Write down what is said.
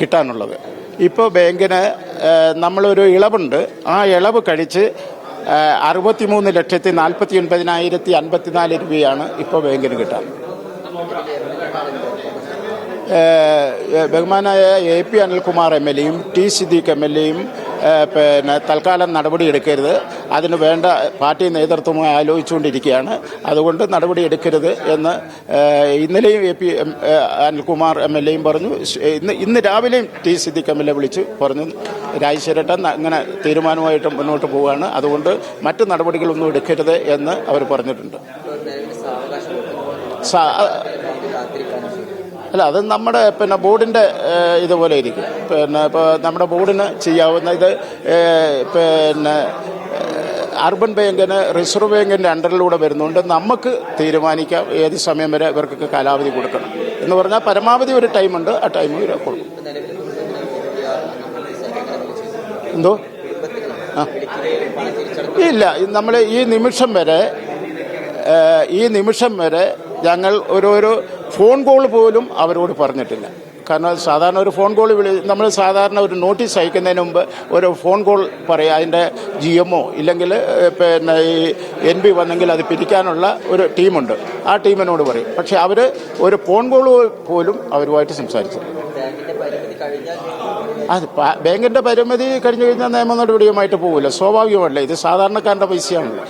കിട്ടാനുള്ളത്. ഇപ്പോൾ ബാങ്കിന് നമ്മളൊരു ഇളവുണ്ട്. ആ ഇളവ് കഴിച്ച് അറുപത്തിമൂന്ന് ലക്ഷത്തി നാൽപ്പത്തി ഒൻപതിനായിരത്തി അൻപത്തിനാല് രൂപയാണ് ഇപ്പോൾ ബാങ്കിന് കിട്ടാൻ. ബഹുമാനായ A P Anilkumar M L എയും ടി സിദ്ദീഖ് എം എൽ എയും പിന്നെ തൽക്കാലം നടപടിയെടുക്കരുത് അതിന് വേണ്ട പാർട്ടി നേതൃത്വമായി ആലോചിച്ചുകൊണ്ടിരിക്കുകയാണ്. അതുകൊണ്ട് നടപടിയെടുക്കരുത് എന്ന് ഇന്നലെയും A P M, Anilkumar M L എയും പറഞ്ഞു. ഇന്ന് ഇന്ന് രാവിലെയും T Siddique M L A വിളിച്ച് പറഞ്ഞു. രാജശേരട്ടൻ അങ്ങനെ തീരുമാനമായിട്ട് മുന്നോട്ട് പോവുകയാണ്. അതുകൊണ്ട് മറ്റ് നടപടികളൊന്നും എടുക്കരുത് എന്ന് അവർ പറഞ്ഞിട്ടുണ്ട്. സാ- അല്ല അത് നമ്മുടെ പിന്നെ ബോർഡിന്റെ ഇതുപോലെ ഇരിക്കും. പിന്നെ ഇപ്പോൾ നമ്മുടെ ബോർഡിന് ചെയ്യാവുന്ന ഇത് പിന്നെ അർബൻ ബാങ്കിന് റിസർവ് ബാങ്കിന്റെ അണ്ടറിലൂടെ വരുന്നുണ്ട്. നമുക്ക് തീരുമാനിക്കാം ഏത് സമയം വരെ ഇവർക്കൊക്കെ കാലാവധി കൊടുക്കണം. എന്ന് പറഞ്ഞാൽ പരമാവധി ഒരു ടൈമുണ്ട് ആ ടൈം ഇവർ കൊടുക്കും. എന്തോ? ആ. ഇല്ല നമ്മൾ ഈ നിമിഷം വരെ ഈ നിമിഷം വരെ ഞങ്ങൾ ഓരോരോ ഫോൺ കോൾ പോലും അവരോട് പറഞ്ഞിട്ടില്ല. കാരണം സാധാരണ ഒരു ഫോൺ കോൾ വിളി നമ്മൾ സാധാരണ ഒരു നോട്ടീസ് അയക്കുന്നതിന് മുമ്പ് ഒരു ഫോൺ കോൾ പറയുക അതിന്റെ ജി എമ്മോ ഇല്ലെങ്കിൽ പിന്നെ ഈ എൻ ബി വന്നെങ്കിൽ അത് പിരിക്കാനുള്ള ഒരു ടീമുണ്ട് ആ ടീമിനോട് പറയും. പക്ഷെ അവർ ഒരു ഫോൺ കോൾ പോലും അവരുമായിട്ട് സംസാരിച്ചു അത് ബാങ്കിന്റെ പരിമിതി കഴിഞ്ഞു കഴിഞ്ഞാൽ നിയമ നടപടിയുമായിട്ട് പോകില്ല സ്വാഭാവികമല്ല. ഇത് സാധാരണക്കാരന്റെ പൈസയാണല്ലോ